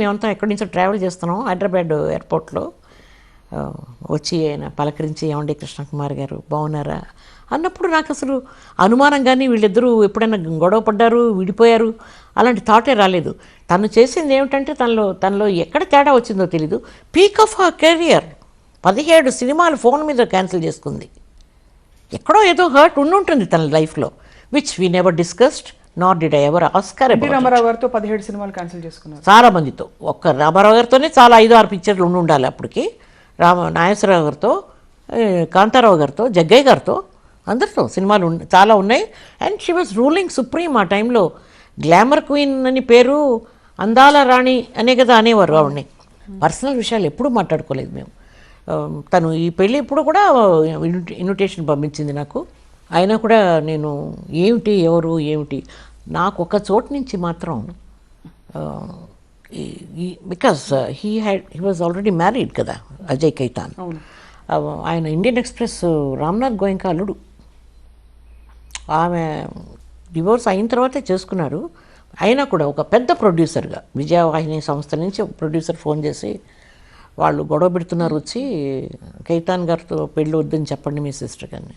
మేమంతా ఎక్కడి నుంచో ట్రావెల్ చేస్తున్నాం. హైదరాబాద్ ఎయిర్పోర్ట్లో వచ్చి ఆయన పలకరించి ఏమండి కృష్ణకుమార్ గారు బాగున్నారా? అన్నప్పుడు నాకు అసలు అనుమానం కానీ వీళ్ళిద్దరూ ఎప్పుడైనా గొడవ పడ్డారు విడిపోయారు? అలాంటి థాటే రాలేదు. తను చేసింది ఏమిటంటే తనలో తనలో ఎక్కడ తేడా వచ్చిందో తెలీదు. పీక్ ఆఫ్ హర్ కెరియర్ పదిహేడు సినిమాలు ఫోన్ మీద క్యాన్సిల్ చేసుకుంది. ఎక్కడో ఏదో హర్ట్ ఉండుంటుంది తన లైఫ్లో which we never discussed not did I ever ask her Rama Rao గారితో పదిహేడు సినిమాలు క్యాన్సిల్ చేసుకున్నారు. చాలా మందితో. ఒక్క రామారావు గారితోనే చాలా ఐదు ఆరు పిక్చర్లు ఉండి ఉండాలి అప్పటికి. రామ నాగేశ్వరరావు గారితో కాంతారావు గారితో జగ్గయ్య గారితో అందరితో సినిమాలు చాలా ఉన్నాయి. And she was ruling supreme ఆ టైంలో గ్లామర్ క్వీన్ అని పేరు అందాల రాణి అనే కదా అనేవారు ఆవిడని. పర్సనల్ విషయాలు ఎప్పుడూ మాట్లాడుకోలేదు మేము. తను ఈ పెళ్ళి ఇప్పుడు కూడా ఇన్విట- ఇన్విటేషన్ పంపించింది నాకు. అయినా కూడా నేను ఏమిటి ఎవరు ఏమిటి నాకు ఒక చోటు నుంచి మాత్రం because he had he was already married కదా అజయ్ కైతాన్ ఆయన ఇండియన్ ఎక్స్ప్రెస్ రామ్నాథ్ గోయంకా అల్లుడు. ఆమె డివోర్స్ అయిన తర్వాతే చేసుకున్నారు అయినా కూడా ఒక పెద్ద ప్రొడ్యూసర్గా విజయవాహిని సంస్థ నుంచి ప్రొడ్యూసర్ ఫోన్ చేసి వాళ్ళు గొడవ పెడుతున్నారు వచ్చి కైతాన్ గారితో పెళ్ళి వద్దని చెప్పండి మీ సిస్టర్ గారిని.